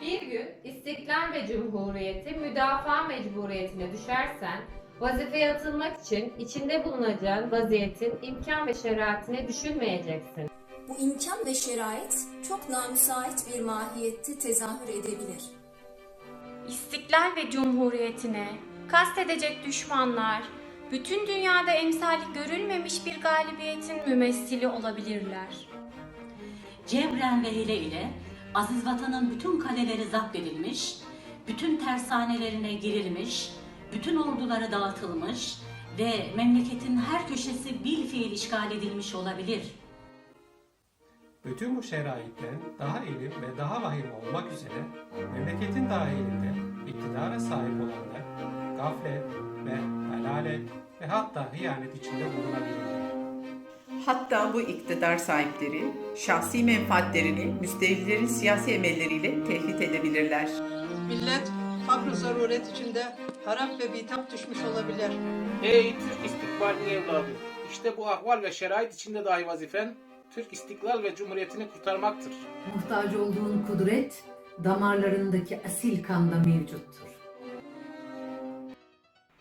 Bir gün İstiklal ve Cumhuriyeti müdafaa mecburiyetine düşersen, vazifeye atılmak için içinde bulunacağın vaziyetin imkan ve şeriatine düşünmeyeceksin. Bu imkan ve şerait çok namüsait bir mahiyette tezahür edebilir. İstiklal ve Cumhuriyetine kastedecek düşmanlar, bütün dünyada emsali görülmemiş bir galibiyetin mümessili olabilirler. Cevren ve hile ile aziz vatanın bütün kaleleri zapt edilmiş, bütün tersanelerine girilmiş, bütün orduları dağıtılmış ve memleketin her köşesi bil fiil işgal edilmiş olabilir. Bütün bu şeraitten daha ilim ve daha vahim olmak üzere memleketin dahilinde iktidara sahip olanlar gaflet ve dalalet ve hatta hıyanet içinde bulunabilirler. Hatta bu iktidar sahipleri şahsi menfaatlerini müstevlilerin siyasi emelleriyle tehdit edebilirler. Millet fakr zaruret içinde harap ve bitap düşmüş olabilir. Ey Türk istikbalinin evladı! İşte bu ahval ve şerait içinde dahi vazifen Türk istiklal ve cumhuriyetini kurtarmaktır. Muhtaç olduğun kudret damarlarındaki asil kanda mevcuttur.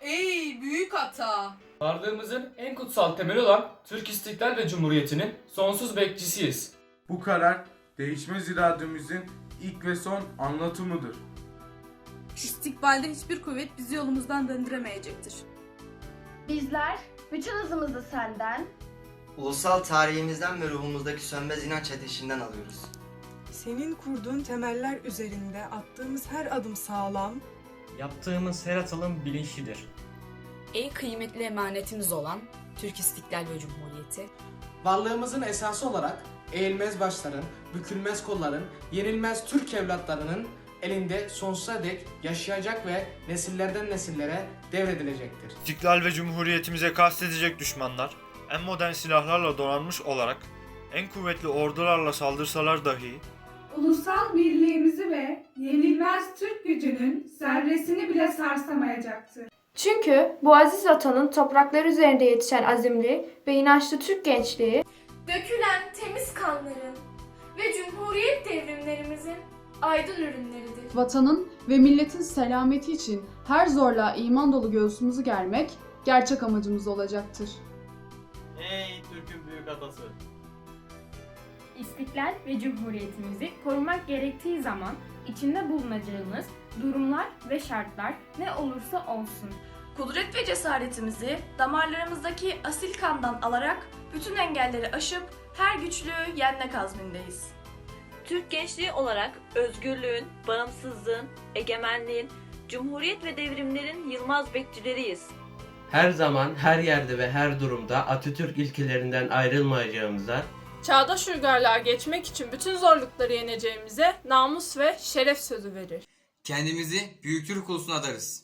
Ey büyük hata! Varlığımızın en kutsal temeli olan Türk İstiklal ve Cumhuriyeti'nin sonsuz bekçisiyiz. Bu karar değişmez irademizin ilk ve son anlatımıdır. İstikbalde hiçbir kuvvet bizi yolumuzdan döndüremeyecektir. Bizler bütün hızımızı senden, Ulusal tarihimizden ve ruhumuzdaki sönmez inanç ateşinden alıyoruz. Senin kurduğun temeller üzerinde attığımız her adım sağlam, Yaptığımız her atılım bilinçlidir. En kıymetli emanetimiz olan Türk İstiklal ve Cumhuriyeti Varlığımızın esası olarak eğilmez başların, bükülmez kolların, yenilmez Türk evlatlarının elinde sonsuza dek yaşayacak ve nesillerden nesillere devredilecektir. İstiklal ve cumhuriyetimize kastedecek düşmanlar, en modern silahlarla donanmış olarak, en kuvvetli ordularla saldırsalar dahi, ulusal birliğimizi ve yenilmez Türk gücünün zerresini bile sarsamayacaktır. Çünkü bu aziz vatanın toprakları üzerinde yetişen azimli ve inançlı Türk gençliği Dökülen temiz kanların ve Cumhuriyet devrimlerimizin aydın ürünleridir. Vatanın ve milletin selameti için her zorla iman dolu göğsümüzü germek gerçek amacımız olacaktır. Ey Türk'ün büyük atası! İstiklal ve Cumhuriyetimizi korumak gerektiği zaman içinde bulunacağımız durumlar ve şartlar ne olursa olsun. Kudret ve cesaretimizi damarlarımızdaki asil kandan alarak bütün engelleri aşıp her güçlüğü yenmek azmindeyiz. Türk gençliği olarak özgürlüğün, bağımsızlığın, egemenliğin, cumhuriyet ve devrimlerin yılmaz bekçileriyiz. Her zaman, her yerde ve her durumda Atatürk ilkelerinden ayrılmayacağımıza, Çağdaş uygarlığa geçmek için bütün zorlukları yeneceğimize namus ve şeref sözü verir. Kendimizi büyük Türk ulusuna adarız.